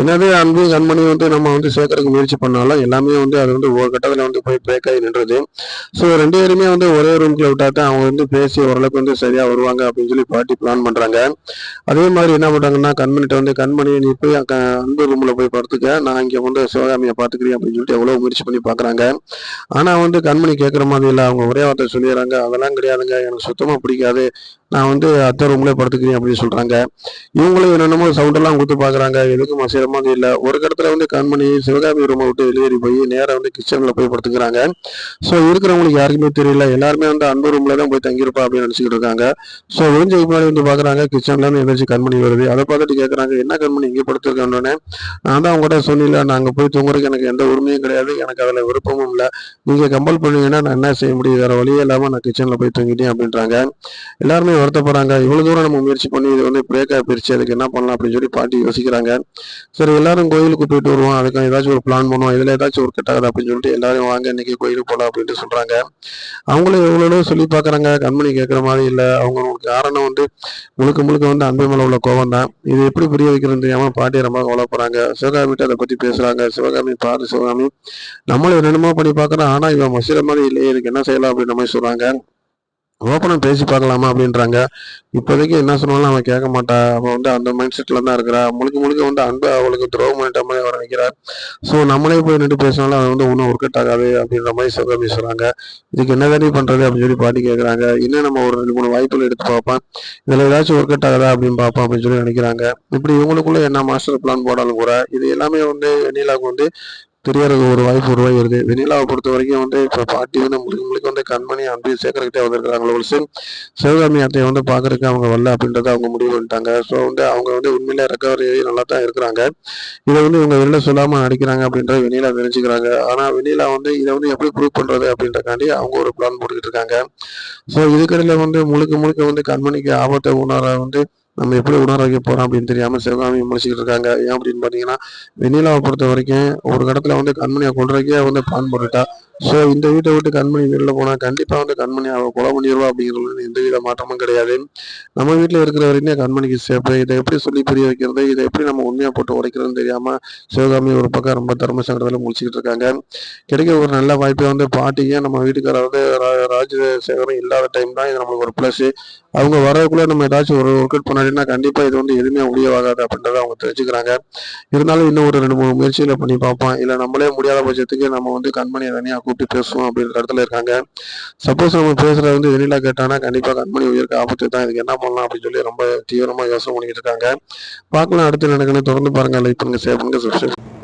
என்னதே அன்பு கண்மணி வந்து நம்ம வந்து சேர்க்கறதுக்கு முயற்சி பண்ணாலும் எல்லாமே வந்து அது வந்து ஒரு கட்டத்தில் வந்து போய் பிரேக் ஆகி நின்றது. ஸோ ரெண்டு பேருமே வந்து ஒரே ரூம்குள்ள விட்டா தான் அவங்க வந்து பேசி ஓரளவுக்கு வந்து சரியா வருவாங்க அப்படின்னு சொல்லி பாட்டி பிளான் பண்றாங்க. அதே மாதிரி என்ன பண்றாங்கன்னா கண்மணிட்ட வந்து கண்மணி நீ போய் அன்பு ரூம்ல போய் படுத்துக்க. நான் இங்க வந்து சிவகாமியை பார்த்துக்கிறேன் அப்படின்னு சொல்லிட்டு எவ்வளவு முயற்சி பண்ணி பாக்குறாங்க ஆனா வந்து கண்மணி கேட்கற மாதிரி இல்லை. அவங்க ஒரே வார்த்தை சொல்லிடுறாங்க. அதெல்லாம் கிடையாதுங்க. எனக்கு சுத்தமா பிடிக்காது. நான் வந்து அத்தை ரூம்ல படுத்துக்கிறேன் அப்படின்னு சொல்றாங்க. இவங்களும் என்னென்னமோ சவுண்டெல்லாம் கொடுத்து பாக்குறாங்க எதுக்கும் அசைற இல்லை. ஒரு இடத்துல வந்து கண்மணி சிவகாமி ரூமை விட்டு வெளியேறி போய் நேராக வந்து கிச்சன்ல போய் படுத்துக்கிறாங்க. ஸோ இருக்கிறவங்களுக்கு யாருக்குமே தெரியல. எல்லாருமே வந்து அன்பு ரூம்ல தான் போய் தங்கியிருப்பா அப்படின்னு நினச்சிக்கிட்டு இருக்காங்க. ஸோ விழுந்ததுக்கு முன்னாடி வந்து பாக்குறாங்க கிச்சன்ல இருந்து எந்திரிச்சு கண்மணி வருது. அதை பார்த்துட்டு கேட்கறாங்க என்ன கண்மணி இங்கே படுத்துருக்கேன்னு நான் தான் கூட சொன்னில நாங்கள் போய் தூங்குறதுக்கு எனக்கு எந்த உரிமையும் கிடையாது. எனக்கு அதில் விருப்பமும் இல்லை. நீங்கள் கம்பல் பண்ணீங்கன்னா நான் என்ன செய்ய முடியும்? வேற வழியே இல்லாமல் நான் கிச்சனில் போய் தூங்கிட்டேன் அப்படின்றாங்க. எல்லாருமே வருத்தப்படுறாங்க இவ்வளவு தூரம் நம்ம முயற்சி பண்ணி இது வந்து பிரேக்காக பிரிச்சு அதுக்கு என்ன பண்ணலாம் அப்படின்னு சொல்லி பாட்டி யோசிக்கிறாங்க. சரி எல்லாரும் கோயிலுக்கு போயிட்டு வருவோம். அதுக்கு ஏதாச்சும் ஒரு பிளான் பண்ணுவோம். இதுல ஏதாச்சும் ஒரு கெட்டாது அப்படின்னு சொல்லிட்டு எல்லாரும் வாங்க இன்னைக்கு கோயிலுக்கு போகலாம் அப்படின்ட்டு சொல்றாங்க. அவங்களும் எவ்வளோ சொல்லி பாக்குறாங்க கண்மணி கேட்குற மாதிரி இல்லை. உங்களுக்கு காரணம் வந்து முழுக்க முழுக்க வந்து அன்பு மேல உள்ள கோபம் தான். இது எப்படி புரிய வைக்கிறது தெரியாம பாட்டி ரொம்ப கவலைப்படுறாங்க சிவகாமிட்ட அதை பத்தி பேசுறாங்க. சிவகாமி பாரு சிவகாமி நம்மளும் என்னென்னமோ பண்ணி பார்க்கறோம். ஆனா இவன் மசிற மாதிரி இல்லையே. இதுக்கு என்ன செய்யலாம் அப்படின்ற மாதிரி சொல்றாங்க. ஓப்பனாக பேசி பார்க்கலாமா அப்படின்றாங்க. இப்போதைக்கு என்ன சொன்னாலும் அவன் கேட்க மாட்டா. அவன் வந்து அந்த மைண்ட் செட்டில் தான் இருக்கிறா. முழுக்க முழுக்க வந்து அன்பு அவளுக்கு துரோகம் பண்ணிட்ட மாதிரி வர வைக்கிறார் ஸோ நம்மளே போய் நின்று பேசினாலும் அவன் வந்து ஒன்றும் ஒர்க் அவுட் ஆகாது அப்படின்ற மாதிரி சிவகாமி சொல்கிறாங்க இதுக்கு என்ன தானே பண்ணுறது அப்படின்னு சொல்லி பாட்டி கேட்குறாங்க இன்னும் நம்ம ஒரு ரெண்டு மூணு வாய்ப்புகள் எடுத்து பார்ப்போம். இதில் ஏதாச்சும் ஒர்க் அவுட் ஆகுதா அப்படின்னு பார்ப்போம் அப்படின்னு சொல்லி நினைக்கிறாங்க. இப்படி இவங்களுக்குள்ள என்ன மாஸ்டர் பிளான் போடாலும் கூட இது எல்லாமே வந்து வெண்ணிலாவுக்கு வந்து தெரியறது ஒரு வாய்ப்பு உருவாகிறது. வெண்ணிலாவை பொறுத்த வரைக்கும் வந்து இப்போ பாட்டி வந்து முழுக்க முழுக்க வந்து கண்மணி அன்பு சேர்க்கறக்கிட்டே வந்திருக்காங்க ஒரு சிம் சிவகாமி அத்தையை வந்து பார்க்கறதுக்கு அவங்க வரல அப்படின்றத அவங்க முடிவு பண்ணிட்டாங்க. ஸோ வந்து அவங்க வந்து உண்மையிலே ரெக்கவரி நல்லா தான் இருக்கிறாங்க. இதை வந்து இவங்க வெளில சொல்லாமல் நடிக்கிறாங்க அப்படின்றத வெண்ணிலா தெரிஞ்சுக்கிறாங்க. ஆனால் வெண்ணிலா வந்து இதை வந்து எப்படி ப்ரூவ் பண்ணுறது அப்படின்றக்காண்டி அவங்க ஒரு பிளான் போட்டுக்கிட்டு இருக்காங்க. ஸோ இதுக்கடையில் வந்து முழுக்க முழுக்க வந்து கண்மணிக்கு ஆபத்தை உணர வந்து நம்ம எப்படி உணர வைக்க போறோம் அப்படின்னு தெரியாம சிவகாமி முடிச்சுக்கிட்டு இருக்காங்க. ஏன் அப்படின்னு பாத்தீங்கன்னா வெண்ணிலாவை பொறுத்த வரைக்கும் ஒரு இடத்துல வந்து கண்மணியை கொள்றதுக்கே வந்து பிளான் போட்டுட்டா ஸோ இந்த வீட்டை விட்டு கண்மணி வீட்டில் போனால் கண்டிப்பாக வந்து கண்மணி அவள் கொலை பண்ணிடுவா அப்படிங்கிறது எந்த வித மாற்றமும் கிடையாது. நம்ம வீட்டில் இருக்கிற வரையுமே கண்மணிக்கு சேஃபு. இதை எப்படி சொல்லி புரிய வைக்கிறது? இதை எப்படி நம்ம உண்மையாக போட்டு உடைக்கிறதுன்னு தெரியாமல் சிவகாமி ஒரு பக்கம் ரொம்ப தர்ம சங்கடத்தில் முடிச்சுக்கிட்டு இருக்காங்க. கிடைக்க ஒரு நல்ல வாய்ப்பை வந்து பாட்டியும் நம்ம வீட்டுக்காரர் வந்து ராஜசேகரம் இல்லாத டைம் தான் இது நம்மளுக்கு ஒரு ப்ளஸ்ஸு அவங்க வரதுக்குள்ளே நம்ம ஏதாச்சும் ஒரு ஒர்க் அவுட் பண்ணாடினா கண்டிப்பாக இது வந்து எதுவுமே முடியவாகாது அப்படின்றத அவங்க தெரிஞ்சுக்கிறாங்க. இருந்தாலும் இன்னும் ஒரு ரெண்டு மூணு முயற்சிகளை பண்ணி பார்ப்போம் இல்லை நம்மளே முடியாத பட்சத்துக்கு நம்ம வந்து கண்மணியை தனியாக கூப்பிட்டு பேசுவோம் அப்படின்ற இடத்துல இருக்காங்க. சப்போஸ் நம்ம பேசுறது வந்து வெளியில கேட்டானா கண்டிப்பா கண்மணி உயிருக்கு ஆபத்து தான். இதுக்கு என்ன பண்ணலாம் அப்படின்னு சொல்லி ரொம்ப தீவிரமா யோசனை பண்ணிக்கிட்டு இருக்காங்க. பார்க்கலாம் அடுத்து நடக்கணும் தொடர்ந்து பாருங்க. லைக் பண்ணுங்க சேவ் பண்ணுங்க சப்ஸ்கிரைப்